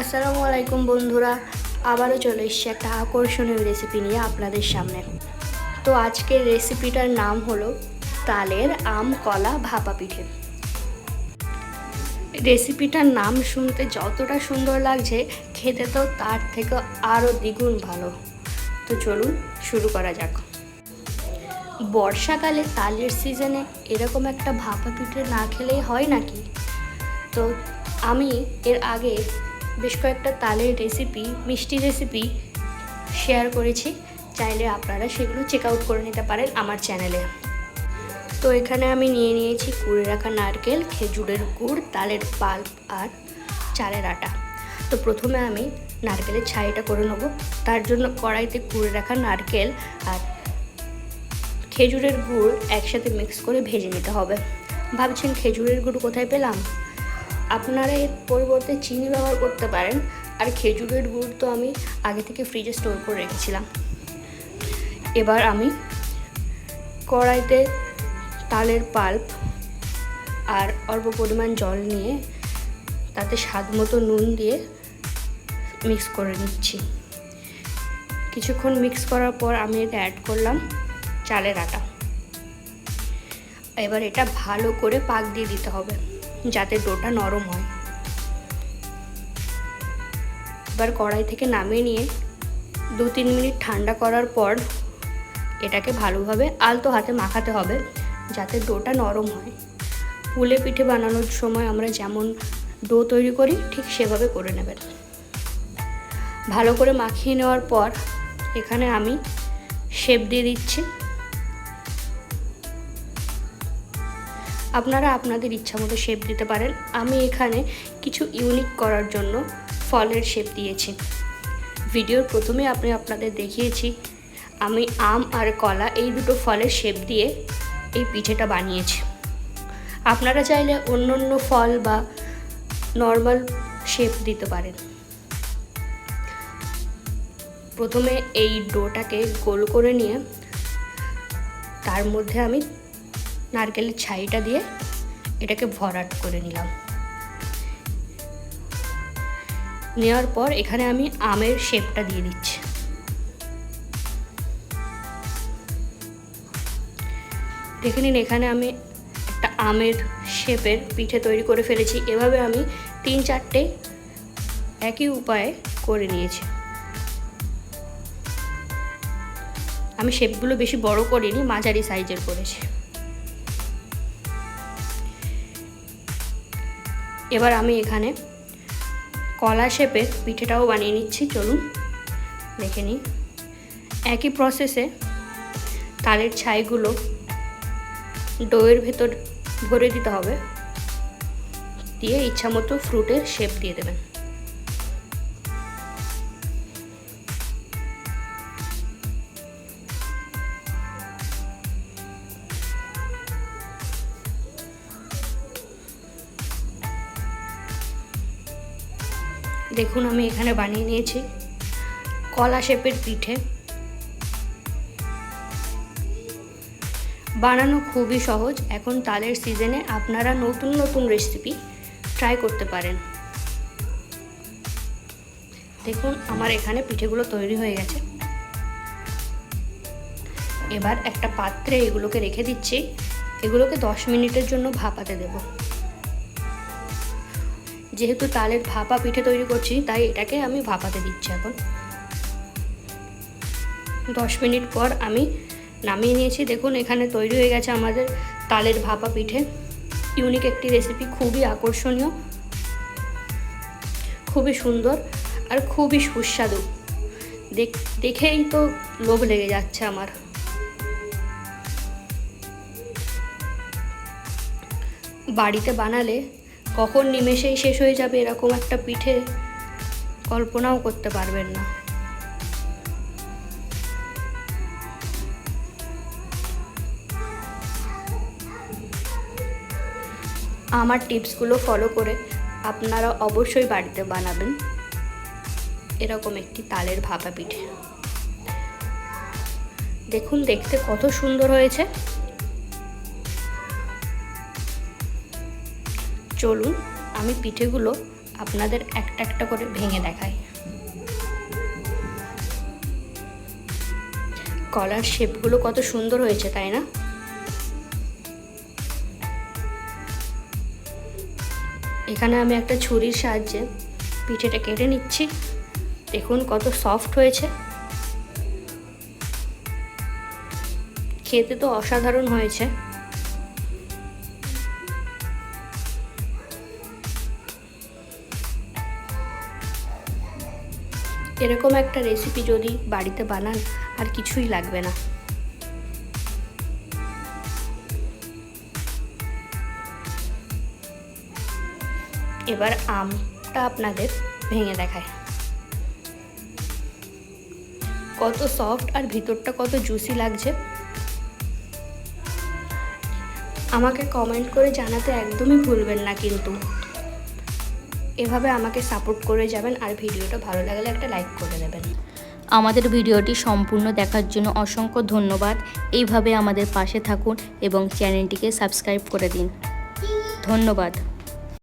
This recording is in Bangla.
আসসালামু আলাইকুম বন্ধুরা, আবারও চলে এসছি একটা আকর্ষণীয় রেসিপি নিয়ে আপনাদের সামনে। তো আজকের রেসিপিটার নাম হলো তালের আম কলা ভাপা পিঠে। রেসিপিটার নাম শুনতে যতটা সুন্দর লাগছে, খেতে তো তার থেকে আরও দ্বিগুণ ভালো। তো চলুন শুরু করা যাক। বর্ষাকালে তালের সিজনে এরকম একটা ভাপা পিঠে না খেলেই হয় নাকি? তো আমি এর আগে বেশ কয়েকটা তালের রেসিপি মিষ্টি রেসিপি শেয়ার করেছি। চাইলে আপনারা সেগুলো চেক আউট করে নিতে পারেন আমার চ্যানেলে তো এখানে আমি নিয়ে নিয়েছি কুড়ে রাখা নারকেল, খেজুরের গুড়, তালের পাল্প আর চালের আটা। তো প্রথমে আমি নারকেলের ছাইটা করে নেব। তার জন্য কড়াইতে কুড়ে রাখা নারকেল আর খেজুরের গুড় একসাথে মিক্স করে ভেজে নিতে হবে। ভাবছেন খেজুরের গুড় কোথায় পেলাম? আপনারা এর পরিবর্তে চিনি ব্যবহার করতে পারেন। আর খেজুরের গুড় তো আমি আগে থেকে ফ্রিজে স্টোর করে রেখেছিলাম। এবার আমি কড়াইতে তালের পাল্প আর অল্প পরিমাণ জল নিয়ে তাতে স্বাদ মতো নুন দিয়ে মিক্স করে নিচ্ছি। কিছুক্ষণ মিক্স করার পর আমি এটা অ্যাড করলাম চালের আটা। এবার এটা ভালো করে পাক দিয়ে দিতে হবে। যাতে ডোটা নরম হয়। এবার কড়াই থেকে নামিয়ে নিয়ে দু তিন মিনিট ঠান্ডা করার পর এটাকে ভালোভাবে আলতো হাতে মাখাতে হবে যাতে ডোটা নরম হয়। পুলে পিঠে বানানোর সময় আমরা যেমন ডো তৈরি করি, ঠিক সেভাবে করে নেবেন। ভালো করে মাখিয়ে নেওয়ার পর এখানে আমি শেপ দিয়ে দিচ্ছি। আপনারা আপনাদের ইচ্ছা মতো শেপ দিতে পারেন। আমি এখানে কিছু ইউনিক করার জন্য ফলের শেপ দিয়েছি। ভিডিওর প্রথমে আপনি আপনাদের দেখিয়েছি, আমি আম আর কলা এই দুটো ফলের শেপ দিয়ে এই পিঠেটা বানিয়েছি। আপনারা চাইলে অন্য অন্য ফল বা নর্মাল শেপ দিতে পারেন। প্রথমে এই ডোটাকে গোল করে নিয়ে তার মধ্যে আমি নারকেলের ছাইটা দিয়ে এটাকে ভরাট করে নিলাম। নেওয়ার পর এখানে আমি আমের শেপটা দিয়ে দিচ্ছি। দেখে নিন, এখানে আমি একটা আমের শেপের পিঠে তৈরি করে ফেলেছি। এভাবে আমি তিন চারটে একই উপায়ে করে নিয়েছি। আমি শেপগুলো বেশি বড় করিনি, মাঝারি সাইজের করেছি। এবার আমি এখানে কলা শেপের পিঠেটাও বানিয়ে নিচ্ছি, চলুন দেখে নিই। একই প্রসেসে তালের ছাইগুলো ডোয়ের ভেতর ভরে দিতে হবে। দিয়ে ইচ্ছা মতো ফ্রুটের শেপ দিয়ে দেবেন। দেখুন, আমি এখানে বানিয়ে নিয়েছি কলা শেপের পিঠে। বানানো খুবই সহজ। এখন তালের সিজনে আপনারা নতুন নতুন রেসিপি ট্রাই করতে পারেন। দেখুন, আমার এখানে পিঠেগুলো তৈরি হয়ে গেছে। এবার একটা পাত্রে এগুলোকে রেখে দিচ্ছি। এগুলোকে দশ মিনিটের জন্য ভাপাতে দেবো। যেহেতু তালের ভাপা পিঠে তৈরি করছি, তাই এটাকে আমি ভাপাতে দিচ্ছি এখন। দশ মিনিট পর আমি নামিয়ে নিয়েছি। দেখুন, এখানে তৈরি হয়ে গেছে আমাদের তালের ভাপা পিঠে। ইউনিক একটি রেসিপি খুবই আকর্ষণীয়, খুবই সুন্দর আর খুবই সুস্বাদু। দেখেই তো লোভ লেগে যাচ্ছে আমার। বাড়িতে বানালে কখন নিমেষেই শেষ হয়ে যাবে এরকম একটা পিঠে কল্পনাও করতে পারবেন না। আমার টিপসগুলো ফলো করে আপনারা অবশ্যই বাড়িতে বানাবেন এরকম একটি তালের ভাপা পিঠে। দেখুন, দেখতে কত সুন্দর হয়েছে। চলুন আমি পিঠেগুলো আপনাদের একটা একটা করে ভেঙে দেখাই। কলার শেপগুলো কত সুন্দর হয়েছে, তাই না? এখানে আমি একটা ছুরির সাহায্যে পিঠেটা কেটে নিচ্ছি। দেখুন কত সফট হয়েছে। খেতে তো অসাধারণ হয়েছে। এরকম একটা রেসিপি যদি বাড়িতে বানান, আর কিছুই লাগবে না। এবার আমটা আপনাদের ভেঙে দেখায়। কত সফট আর ভিতরটা কত জুসি লাগছে। আমাকে কমেন্ট করে জানাতে একদমই ভুলবেন না কিন্তু। এভাবে আমাকে সাপোর্ট করে যাবেন আর ভিডিওটা ভালো লাগলে একটা লাইক করে দেবেন আমাদের ভিডিওটি সম্পূর্ণ দেখার জন্য অসংখ্য ধন্যবাদ। এইভাবে আমাদের পাশে থাকুন এবং চ্যানেলটিকে সাবস্ক্রাইব করে দিন। ধন্যবাদ।